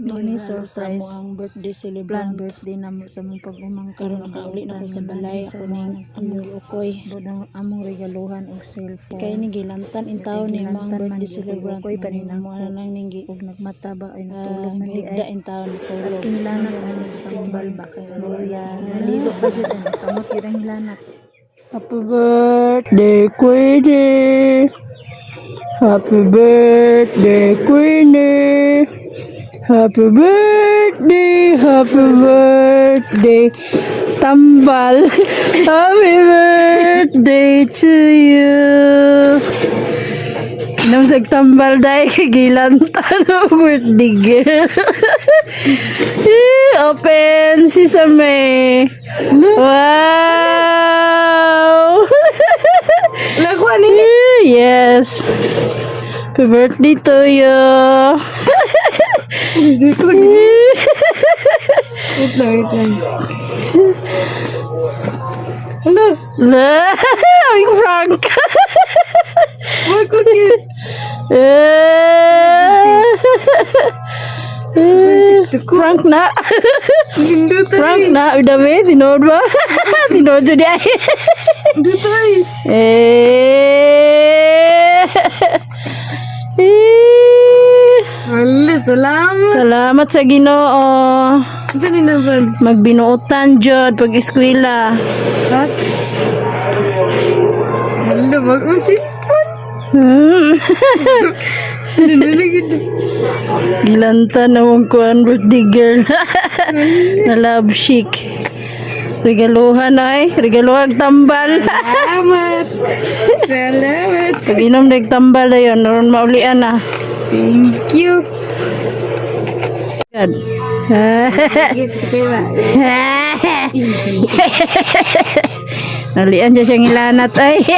Dini Surprise. ang birthday Plan celebrant. birthday na mo sa mong pag-umang Karon nakauli na ko sa balay ako ning among giukoy. Budang among regaluhan og cellphone. Kay ni gilantan in taon ni Gilantan man birthday celebrant koy koy paninako. panin mo na lang ning gi ug nagmataba ay ah, natulog man di ay. in taon Tapos tulog. kinilanat ano sa tambal ba kay Luya. Nalilo pa jud ang samot gyud ang hilanat. Happy birthday, Queenie. Happy birthday, Queenie. Happy birthday, happy birthday, Tambal. happy birthday to you. Nung tambal dahil kagilan tanong birthday girl. Open sesame. Wow! Lakuan Eh, Yes. Happy birthday to you. Wait lang, wait lang. Hello. La, ay Frank. Bakit yun? Eh, Frank na. Hindi Frank na. Udah be, tinod ba? Tinod dyan ay. Hindi tayo. Eh. Salamat. Salamat sa Ginoo. Saan ni naman? Magbinuotan jud pag eskwela. Ha? Hala, mag-usip. Hmm. Nalagid. Gilanta na mong kuan birthday girl. na love chic. Regaluhan ay, regaluhan tambal. Salamat. Salamat. Pag inom nagtambal na yun, naroon maulian na. Thank you. Yan. Naulian siya siyang ilanat ay.